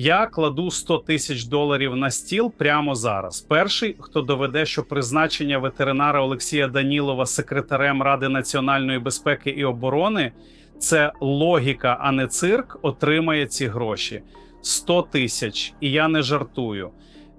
Я кладу 100 тисяч доларів на стіл прямо зараз. Перший, хто доведе, що призначення ветеринара Олексія Данілова секретарем Ради національної безпеки і оборони це логіка, а не цирк, отримає ці гроші. 100 тисяч. І я не жартую.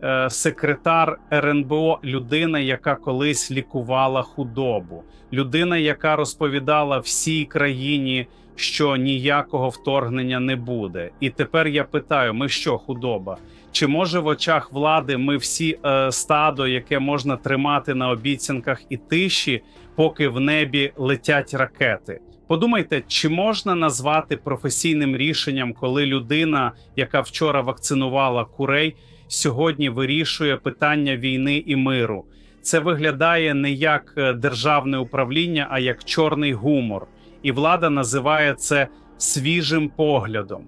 Е, Секретар РНБО людина, яка колись лікувала худобу, людина, яка розповідала всій країні, що ніякого вторгнення не буде. І тепер я питаю: ми що, худоба? Чи може в очах влади ми всі е, стадо, яке можна тримати на обіцянках і тиші, поки в небі летять ракети? Подумайте, чи можна назвати професійним рішенням, коли людина, яка вчора вакцинувала курей, сьогодні вирішує питання війни і миру? Це виглядає не як е, державне управління, а як чорний гумор. І влада називає це свіжим поглядом.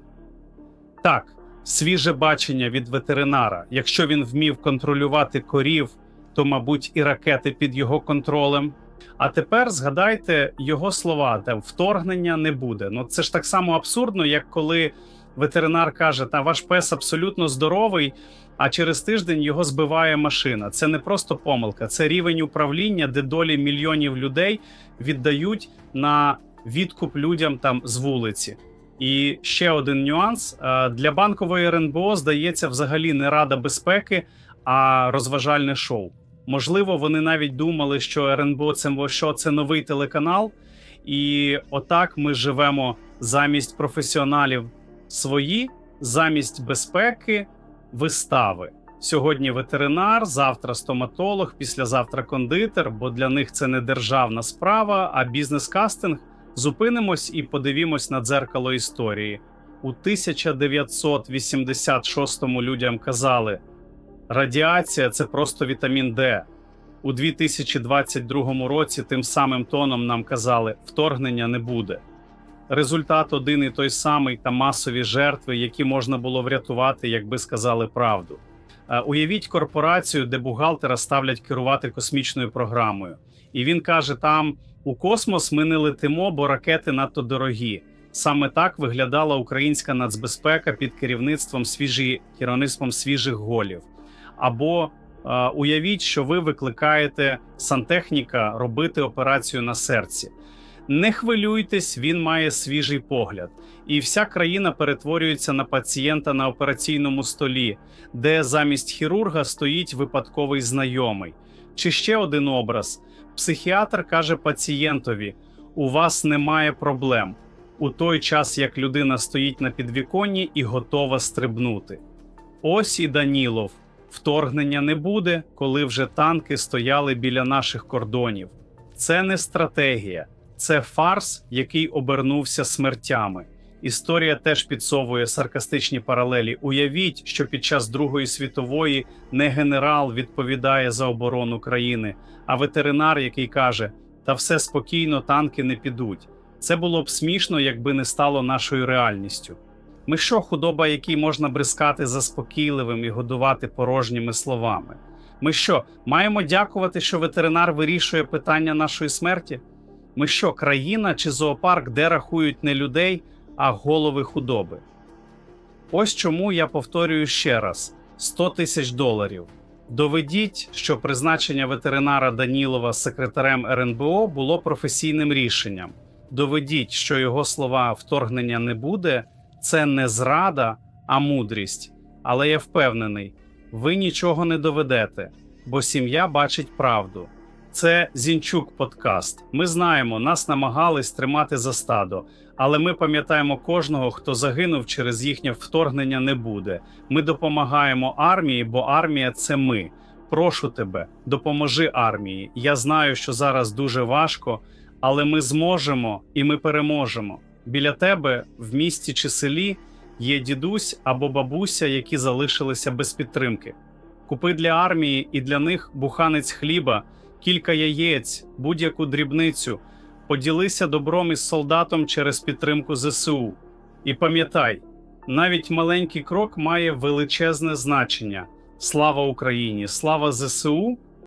Так, свіже бачення від ветеринара. Якщо він вмів контролювати корів, то, мабуть, і ракети під його контролем. А тепер згадайте його слова, там вторгнення не буде. Ну це ж так само абсурдно, як коли ветеринар каже: та ваш пес абсолютно здоровий, а через тиждень його збиває машина. Це не просто помилка, це рівень управління, де долі мільйонів людей віддають на відкуп людям там з вулиці. І ще один нюанс: Е, для банкової РНБО здається взагалі не Рада безпеки, а розважальне шоу. Можливо, вони навіть думали, що РНБО це що це новий телеканал, і отак ми живемо замість професіоналів свої, замість безпеки, вистави. Сьогодні ветеринар, завтра стоматолог, післязавтра кондитер, бо для них це не державна справа, а бізнес-кастинг. Зупинимось і подивімось на дзеркало історії. У 1986-му людям казали: радіація це просто вітамін Д. У 2022 році тим самим тоном нам казали, вторгнення не буде. Результат один і той самий та масові жертви, які можна було врятувати, якби сказали правду. Е, Уявіть корпорацію, де бухгалтера ставлять керувати космічною програмою, і він каже: там у космос ми не летимо, бо ракети надто дорогі. Саме так виглядала українська нацбезпека під керівництвом свіжі керівництвом свіжих голів. Або е, уявіть, що ви викликаєте сантехніка робити операцію на серці. Не хвилюйтесь, він має свіжий погляд, і вся країна перетворюється на пацієнта на операційному столі, де замість хірурга стоїть випадковий знайомий. Чи ще один образ: психіатр каже пацієнтові: у вас немає проблем у той час, як людина стоїть на підвіконні і готова стрибнути. Ось і Данілов. Вторгнення не буде, коли вже танки стояли біля наших кордонів. Це не стратегія, це фарс, який обернувся смертями. Історія теж підсовує саркастичні паралелі. Уявіть, що під час Другої світової не генерал відповідає за оборону країни, а ветеринар, який каже: Та все спокійно, танки не підуть. Це було б смішно, якби не стало нашою реальністю. Ми що, худоба, який можна бризкати заспокійливим і годувати порожніми словами? Ми що, маємо дякувати, що ветеринар вирішує питання нашої смерті? Ми що, країна чи зоопарк, де рахують не людей, а голови худоби? Ось чому я повторюю ще раз: 100 тисяч доларів. Доведіть, що призначення ветеринара Данілова секретарем РНБО було професійним рішенням. Доведіть, що його слова вторгнення не буде, це не зрада, а мудрість. Але я впевнений, ви нічого не доведете, бо сім'я бачить правду. Це Зінчук подкаст. Ми знаємо, нас намагались тримати за стадо, але ми пам'ятаємо кожного, хто загинув через їхнє вторгнення не буде. Ми допомагаємо армії, бо армія це ми. Прошу тебе, допоможи армії. Я знаю, що зараз дуже важко, але ми зможемо і ми переможемо. Біля тебе в місті чи селі є дідусь або бабуся, які залишилися без підтримки. Купи для армії і для них буханець хліба, кілька яєць, будь-яку дрібницю. Поділися добром із солдатом через підтримку ЗСУ. І пам'ятай, навіть маленький крок має величезне значення. Слава Україні! Слава ЗСУ!